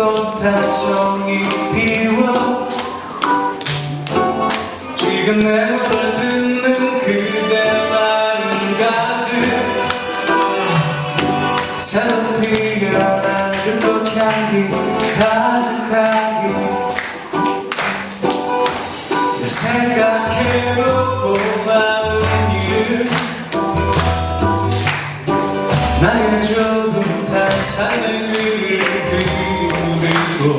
건다 정이 비워. 지금 내 노래 듣는 그대 마음 가득. 새로 피어난 그꽃 향기 가득하게 늘 생각해보고 고마운 일 나의 좁은 탄산을 있고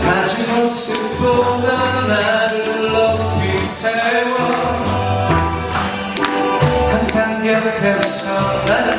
가진 모습보다 나를 높이 세워. 항상 곁에서 나를